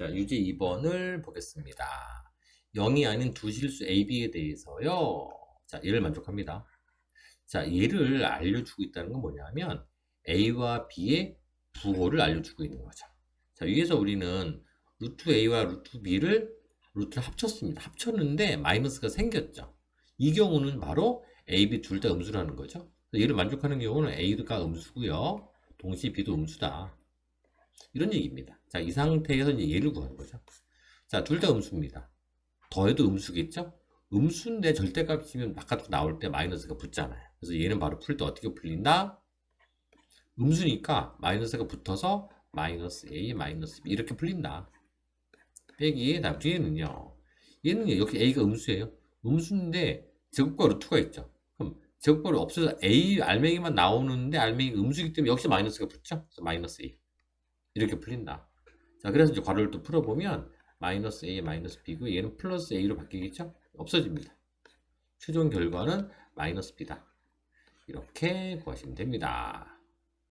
자, 유제 2번을 보겠습니다. 0이 아닌 두 실수 A, B에 대해서요. 자, 얘를 만족합니다. 자, 얘를 알려주고 있다는 건 뭐냐면 A와 B의 부호를 알려주고 있는 거죠. 자, 위에서 우리는 루트 A와 루트 B를 루트를 합쳤습니다. 합쳤는데 마이너스가 생겼죠. 이 경우는 바로 A, B 둘 다 음수라는 거죠. 얘를 만족하는 경우는 A가 음수고요. 동시에 B도 음수다. 이런 얘기입니다. 자, 이 상태에서 이제 얘를 구하는 거죠. 자, 둘 다 음수입니다. 더해도 음수겠죠? 음수인데 절대값이면 바깥으로 나올 때 마이너스가 붙잖아요. 그래서 얘는 바로 풀 때 어떻게 풀린다? 음수니까 마이너스가 붙어서 마이너스 A, 마이너스 B 이렇게 풀린다. 빼기 다음 뒤에는요. 얘는 여기 A가 음수예요. 음수인데 제곱과 루트가 있죠. 그럼 제곱과를 없어서 A 알맹이만 나오는데 알맹이가 음수이기 때문에 역시 마이너스가 붙죠. 그래서 마이너스 A 이렇게 풀린다. 자 그래서 이제 괄호를 또 풀어보면 마이너스 A 마이너스 B고 얘는 플러스 A로 바뀌겠죠? 없어집니다. 최종 결과는 마이너스 B다. 이렇게 구하시면 됩니다.